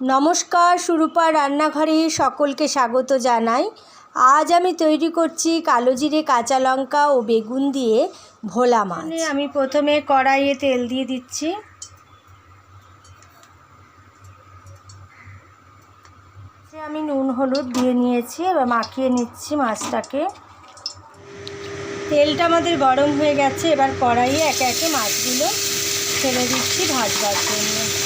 নমস্কার, সুরূপা রান্নাঘরে সকলকে স্বাগত জানাই। আজ আমি তৈরি করছি কালো জিরে, কাঁচা লঙ্কা ও বেগুন দিয়ে ভোলা মাছ। আমি প্রথমে কড়াইয়ে তেল দিয়ে দিচ্ছি। আমি নুন, হলুদ দিয়ে নিয়েছি, এবার মাখিয়ে নিচ্ছি মাছটাকে। তেলটা আমাদের গরম হয়ে গেছে, এবার কড়াইয়ে একে একে মাছগুলো ফেলে দিচ্ছি ভাজবার জন্য।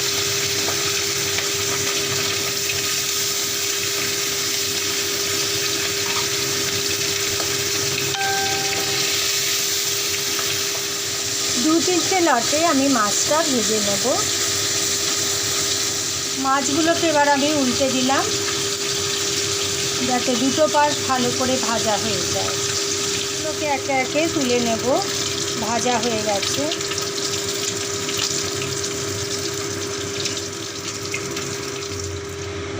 তিনটে লটে আমি মাছটা ভেজে নেব। মাছগুলোকে এবার আমি উল্টে দিলাম, যাতে দুটো পাশ ভালো করে ভাজা হয়ে যায়। এগুলোকে একে একে তুলে নেব, ভাজা হয়ে গেছে।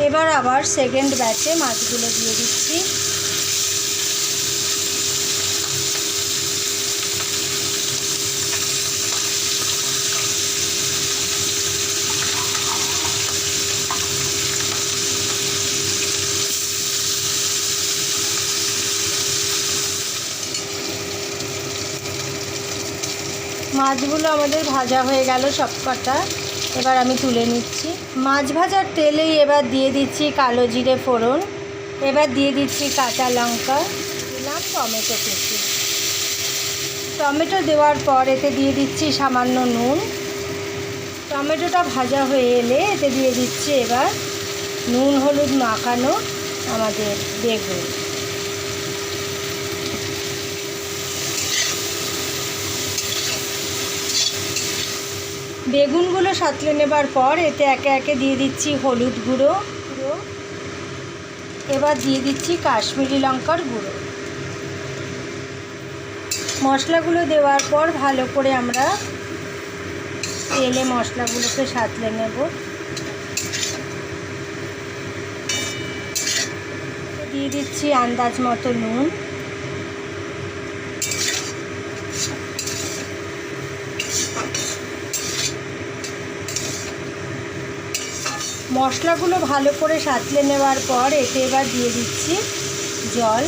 এবার আবার সেকেন্ড ব্যাচে মাছগুলো দিয়ে দিচ্ছি। মাছগুলো আমাদের ভাজা হয়ে গেল সব কটা। এবার আমি তুলে নিচ্ছি। মাছ ভাজার তেলেই এবার দিয়ে দিচ্ছি কালো জিরে ফোড়ন। এবার দিয়ে দিচ্ছি কাঁচা লঙ্কা। দিলাম টমেটো কুচি। টমেটো দেওয়ার পর এতে দিয়ে দিচ্ছি সামান্য নুন। টমেটোটা ভাজা হয়ে এলে এতে দিয়ে দিচ্ছি এবার নুন হলুদ মাখানো আমাদের বেগুন। বেগুনগুলো সাঁতলে নেবার পর এতে একে একে দিয়ে দিচ্ছি হলুদ গুঁড়ো। এবার দিয়ে দিচ্ছি কাশ্মীরি লঙ্কার গুঁড়ো। মশলাগুলো দেওয়ার পর ভালো করে আমরা তেলে মশলাগুলোকে সাঁতলে নেব। দিয়ে দিচ্ছি আন্দাজ মতো নুন। মশলাগুলো ভালো করে সাঁতলে নেওয়ার পর এতে এবার দিয়ে দিচ্ছি জল।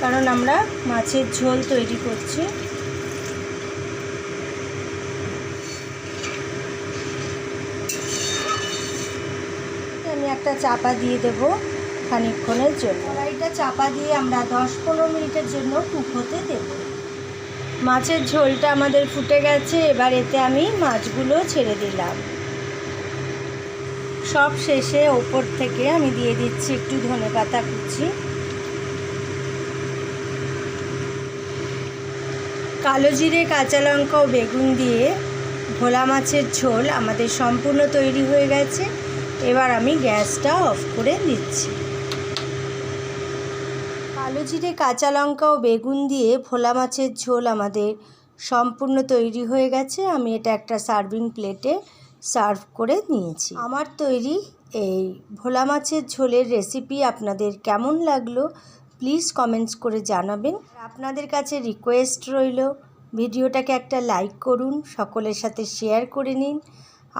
কারণ আমরা মাছের ঝোল তৈরি করছি। আমি একটা চাপা দিয়ে দেবো খানিকক্ষণের জন্য। কড়াইটা চাপা দিয়ে আমরা দশ পনেরো মিনিটের জন্য কুক হতে দেবো। মাছের ঝোলটা আমাদের ফুটে গেছে, এবার এতে আমি মাছগুলো ছেড়ে দিলাম। সব শেষে ওপর থেকে আমি দিয়ে দিচ্ছি একটু ধনে পাতা কুচি। কালো জিরে, কাঁচা লঙ্কা ও বেগুন দিয়ে ভোলা মাছের ঝোল আমাদের সম্পূর্ণ তৈরি হয়ে গেছে। এবার আমি গ্যাসটা অফ করে দিচ্ছি। কালো জিরে কাঁচা লঙ্কা ও বেগুন দিয়ে ভোলা মাছের ঝোল আমাদের সম্পূর্ণ তৈরি হয়ে গেছে। আমি এটা একটা সার্ভিং প্লেটে সার্ভ করে নিয়েছি। আমার তৈরি এই ভোলা মাছের ঝোলের রেসিপি আপনাদের কেমন লাগল প্লিজ কমেন্টস করে জানাবেন। আপনাদের কাছে রিকোয়েস্ট রইল, ভিডিওটাকে একটা লাইক করুন, সকলের সাথে শেয়ার করে নিন।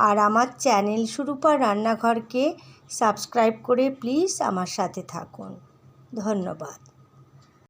আর আমার চ্যানেল সুরূপা রান্নাঘরকে সাবস্ক্রাইব করে প্লিজ আমার সাথে থাকুন। ধন্যবাদ।